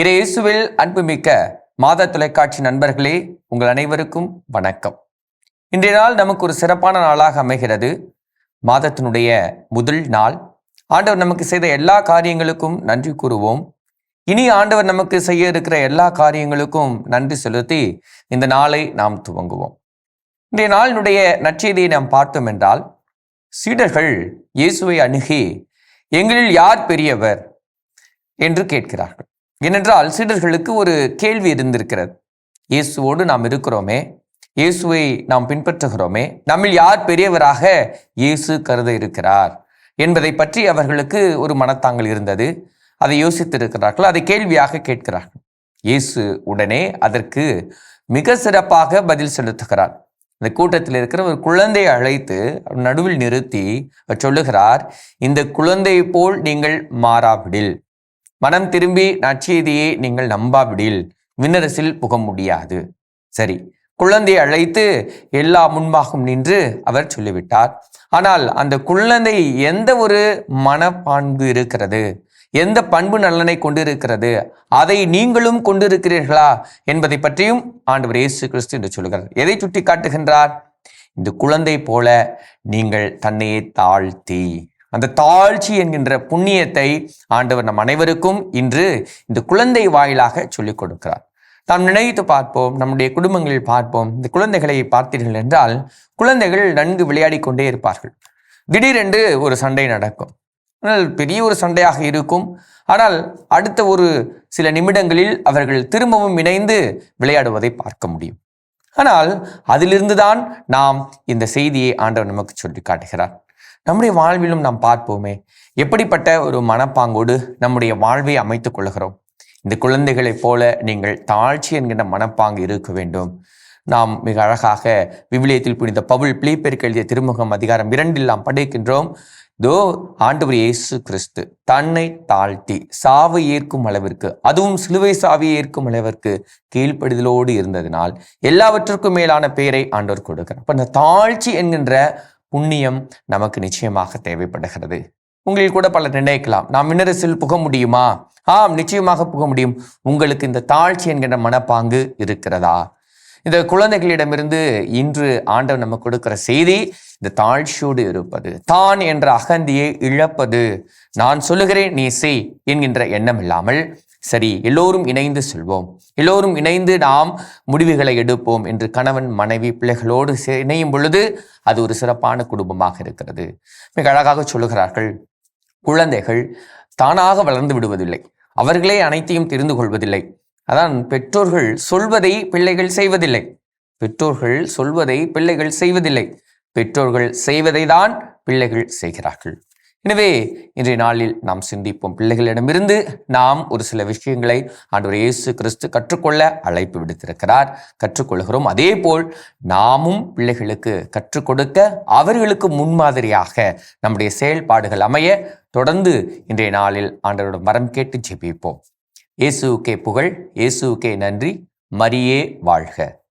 இறை இயேசுவில் அன்புமிக்க மாத தொலைக்காட்சி நண்பர்களே உங்கள் அனைவருக்கும் வணக்கம். இன்றைய நாள் நமக்கு ஒரு சிறப்பான நாளாக அமைகிறது. மாதத்தினுடைய முதல் நாள். ஆண்டவர் நமக்கு செய்த எல்லா காரியங்களுக்கும் நன்றி கூறுவோம். இனி ஆண்டவர் நமக்கு செய்ய இருக்கிற எல்லா காரியங்களுக்கும் நன்றி செலுத்தி இந்த நாளை நாம் துவங்குவோம். இன்றைய நாளினுடைய நற்செய்தியை நாம் பார்த்தோம் என்றால் சீடர்கள் இயேசுவை அணுகி எங்களில் யார் பெரியவர்? என்று கேட்கிறார்கள். ஏனென்றால் சீடர்களுக்கு ஒரு கேள்வி இருந்திருக்கிறது. இயேசுவோடு நாம் இருக்கிறோமே. இயேசுவை நாம் பின்பற்றுகிறோமே. நம்மில் யார் பெரியவராக இயேசு கருத இருக்கிறார் என்பதை பற்றி அவர்களுக்கு ஒரு மனத்தாங்கல் இருந்தது. அதை யோசித்திருக்கிறார்கள். அதை கேள்வியாக கேட்கிறார்கள். இயேசு உடனே அதற்கு மிக சிறப்பாக பதில் செலுத்துகிறார். இந்த கூட்டத்தில் இருக்கிற ஒரு குழந்தையை அழைத்து நடுவில் நிறுத்தி சொல்லுகிறார் இந்த குழந்தை போல் நீங்கள் மாறாவிடில். மனம் திரும்பி நற்செய்தியை நீங்கள் நம்பாவிடில் விண்ணரசில் புக முடியாது. சரி குழந்தையை அழைத்து எல்லா முன்பாகும் நின்று அவர் சொல்லிவிட்டார். ஆனால் அந்த குழந்தை எந்த ஒரு மனப்பான்பு இருக்கிறது? எந்த பண்பு நலனை கொண்டிருக்கிறது? அதை நீங்களும் கொண்டிருக்கிறீர்களா என்பதை பற்றியும் ஆண்டவர் இயேசு கிறிஸ்து என்று சொல்கிறார் எதை சுட்டி காட்டுகின்றார் இந்த குழந்தை போல நீங்கள் தன்னையே தாழ்த்தி அந்த தாழ்ச்சி என்கின்ற புண்ணியத்தை ஆண்டவர் நம் அனைவருக்கும் இன்று இந்த குழந்தை வாயிலாக சொல்லிக் கொடுக்கிறார். நாம் நினைத்து பார்ப்போம் நம்முடைய குடும்பங்களில் பார்ப்போம் இந்த குழந்தைகளை பார்த்தீர்கள் என்றால் குழந்தைகள் நன்கு விளையாடி கொண்டே இருப்பார்கள். திடீரென்று ஒரு சண்டை நடக்கும். ஆனால் பெரிய ஒரு சண்டையாக இருக்கும். ஆனால் அடுத்த ஒரு சில நிமிடங்களில் அவர்கள் திரும்பவும் இணைந்து விளையாடுவதை பார்க்க முடியும். ஆனால் அதிலிருந்துதான் நாம் இந்த செய்தியை ஆண்டவர் நமக்கு சொல்லி காட்டுகிறார். நம்முடைய வாழ்விலும் நாம் பார்ப்போமே. எப்படிப்பட்ட ஒரு மனப்பாங்கோடு நம்முடைய வாழ்வை அமைத்துக் கொள்கிறோம்? இந்த குழந்தைகளைப் போல நீங்கள் தாழ்ச்சி என்கின்ற மனப்பாங்கு இருக்க வேண்டும். நாம் மிக அழகாக விவிலியத்தில் புனித பவுல் பிளீப்பெருக்கு எழுதிய திருமுகம் அதிகாரம் இரண்டில் நாம் படிக்கின்றோம் தோ ஆண்டவர் இயேசு கிறிஸ்து தன்னை தாழ்த்தி சாவை ஏற்கும் அளவிற்கு அதுவும் சிலுவை சாவியை ஏற்கும் அளவிற்கு கீழ்ப்படுதலோடு இருந்ததினால் எல்லாவற்றுக்கும் மேலான பெயரை ஆண்டவர் கொடுக்கிறார். அப்ப இந்த தாழ்ச்சி என்கின்ற புண்ணியம் நமக்கு நிச்சயமாக தேவைப்படுகிறது. உங்களில் கூட பலர் நினைக்கலாம் நாம் மின்னரசில் புக முடியுமா? ஆம் நிச்சயமாக புக முடியும். உங்களுக்கு இந்த தாழ்ச்சி என்கின்ற மனப்பாங்கு இருக்கிறதா? இந்த குழந்தைகளிடமிருந்து இன்று ஆண்டவர் நம்ம கொடுக்கிற செய்தி இந்த தாழ்ச்சியோடு இருப்பது. தான் என்ற அகந்தியை இழப்பது. நான் சொல்லுகிறேன் நீ செய் என்கின்ற எண்ணம் இல்லாமல் சரி எல்லோரும் இணைந்து செல்வோம். எல்லோரும் இணைந்து நாம் முடிவுகளை எடுப்போம் என்று கணவன் மனைவி பிள்ளைகளோடு சே- இணையும் பொழுது அது ஒரு சிறப்பான குடும்பமாக இருக்கிறது. மிக அழகாக சொல்லுகிறார்கள் குழந்தைகள் தானாக வளர்ந்து விடுவதில்லை. அவர்களே அனைத்தையும் தெரிந்து கொள்வதில்லை. அதான் பெற்றோர்கள் சொல்வதை பிள்ளைகள் செய்வதில்லை. பெற்றோர்கள் சொல்வதை பிள்ளைகள் செய்வதில்லை. பெற்றோர்கள் செய்வதை தான் பிள்ளைகள் செய்கிறார்கள். எனவே இன்றைய நாளில் நாம் சிந்திப்போம். பிள்ளைகளிடமிருந்து நாம் ஒரு சில விஷயங்களை ஆண்டவர் இயேசு கிறிஸ்து கற்றுக்கொள்ள அழைப்பு விடுத்திருக்கிறார். கற்றுக்கொள்கிறோம். அதே போல் நாமும் பிள்ளைகளுக்கு கற்றுக் கொடுக்க அவர்களுக்கு முன்மாதிரியாக நம்முடைய செயல்பாடுகள் அமைய தொடர்ந்து இன்றைய நாளில் ஆண்டவரோட மரம் கேட்டு ஜெபிப்போம். இயேசுக்கே புகழ் இயேசுக்கே நன்றி. மரியே வாழ்க.